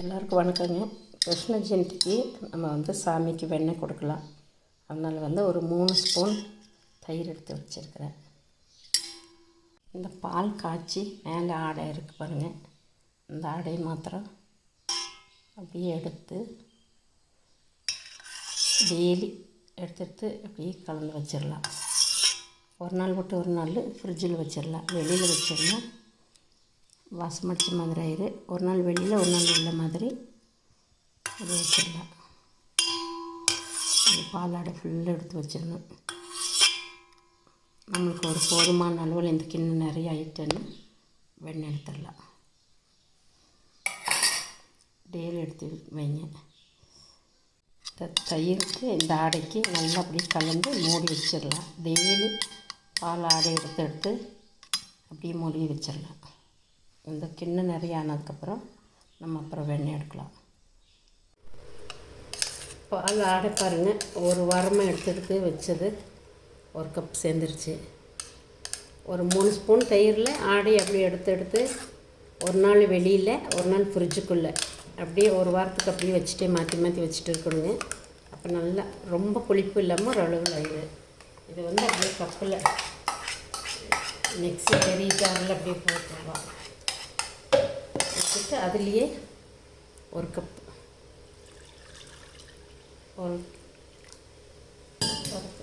எல்லாருக்கும் வணக்கங்க. கிருஷ்ண ஜெயந்திக்கு நம்ம வந்து சாமிக்கு வெண்ணெய் கொடுக்கலாம். அதனால் வந்து ஒரு மூணு ஸ்பூன் தயிர் எடுத்து வச்சுருக்கிறேன். இந்த பால் காய்ச்சி மேலே ஆடை இருக்குது பாருங்கள் இந்த ஆடையை மாத்திரம் அப்படியே எடுத்து டெய்லி எடுத்து எடுத்து அப்படியே கலந்து வச்சிடலாம். ஒரு நாள் விட்டு ஒரு நாள் ஃப்ரிட்ஜில் வச்சிடலாம். வெளியில் வச்சிடலாம் வாசமடிச்ச மாதிரி ஆயிரு. ஒரு நாள் வெளியில் ஒரு நாள் உள்ள மாதிரி அது வச்சிடலாம் அந்த பாலாடை ஃபுல்லாக எடுத்து வச்சிடணும் நம்மளுக்கு ஒரு போதுமான அளவில் இந்த கிண்ணம் நிறைய ஆயிட்டேன்னு வெண்ணெய் எடுத்துடலாம். டெய்லி எடுத்து வைங்க. இந்த தயிருக்கு இந்த ஆடைக்கு நல்லா அப்படியே கலந்து மூடி வச்சிடலாம். டெய்லி பால் ஆடை எடுத்து எடுத்து அப்படியே மூடி வச்சிடலாம். இந்த கிண்ணம் நிறைய ஆனதுக்கப்புறம் நம்ம அப்புறம் வெண்ணெய் எடுக்கலாம். பால் ஆடை பாருங்கள் ஒரு வாரமாக எடுத்து எடுத்து வச்சது ஒரு கப் சேர்ந்துருச்சு. ஒரு மூணு ஸ்பூன் தயிரில் ஆடை அப்படியே எடுத்து எடுத்து ஒரு நாள் வெளியில் ஒரு நாள் ஃப்ரிட்ஜுக்குள்ளே அப்படியே ஒரு வாரத்துக்கு அப்படியே வச்சுட்டே மாற்றி மாற்றி வச்சுட்டு இருக்கணுங்க. அப்போ நல்லா ரொம்ப புளிப்பு இல்லாமல் ஓரளவில் இது இது வந்து அப்படியே கப்பில் மிக்ஸி பெரிய ஜாரில் அப்படியே போட்டுருவோம் எடுத்துட்டு அதுலேயே ஒரு கப் ஒரு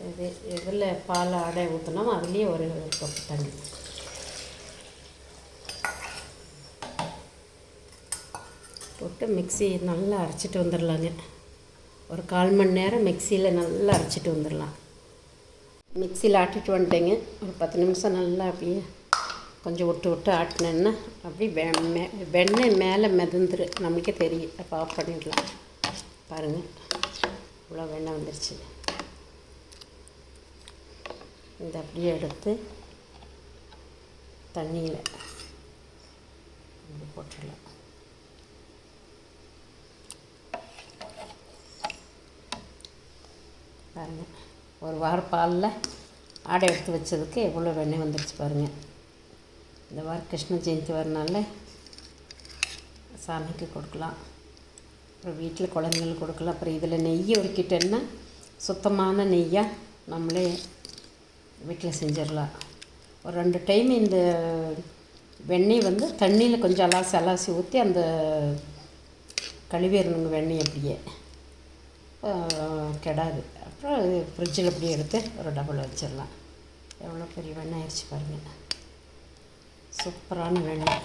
இது இதில் பால் ஆடை ஊற்றினோம் அதுலேயே ஒரு கப் தண்ணி. போட்டு மிக்ஸி நல்லா அரைச்சிட்டு வந்துடலாங்க ஒரு கால் மணி நேரம் மிக்சியில் நல்லா அரைச்சிட்டு வந்துடலாம் மிக்சியில் ஆட்டிட்டு வந்துட்டேங்க. ஒரு பத்து நிமிஷம் நல்லா அப்படியே கொஞ்சம் விட்டு விட்டு ஆட்டினேன்னா அப்படி வெ வெண்ணெய் மேலே மிதந்துரு. நமக்கே தெரியும். அப்போ ஆஃப் பண்ணிடலாம். பாருங்கள் இவ்வளோ வெண்ணெய் வந்துருச்சு. இந்த அப்படியே எடுத்து தண்ணியில் இப்படி போட்டுடலாம். பாருங்கள் ஒரு வாரம் பாலில் ஆடை எடுத்து வச்சதுக்கு எவ்வளோ வெண்ணெய் வந்துருச்சு பாருங்கள் இந்த வாரம் கிருஷ்ண ஜெயந்தி வரனால சாமிக்கு கொடுக்கலாம். அப்புறம் வீட்டில் குழந்தைங்களுக்கு கொடுக்கலாம். அப்புறம் இதில் நெய் உருக்கிட்டேன்னா சுத்தமான நெய்யாக நம்மளே வீட்டில் செஞ்சிடலாம். ஒரு ரெண்டு டைம் இந்த வெண்ணெய் வந்து தண்ணியில் கொஞ்சம் அலாசி அலாசி ஊற்றி அந்த கழுவிடணுங்க வெண்ணெய் அப்படியே. கெடாது. அப்புறம் ஃப்ரிட்ஜில் அப்படியே எடுத்து ஒரு டபுள் வச்சிடலாம். எவ்வளோ பெரிய வெண்ணெய் ஆயிடுச்சு பாருங்கள் சூப்பரான வெண்ணெய்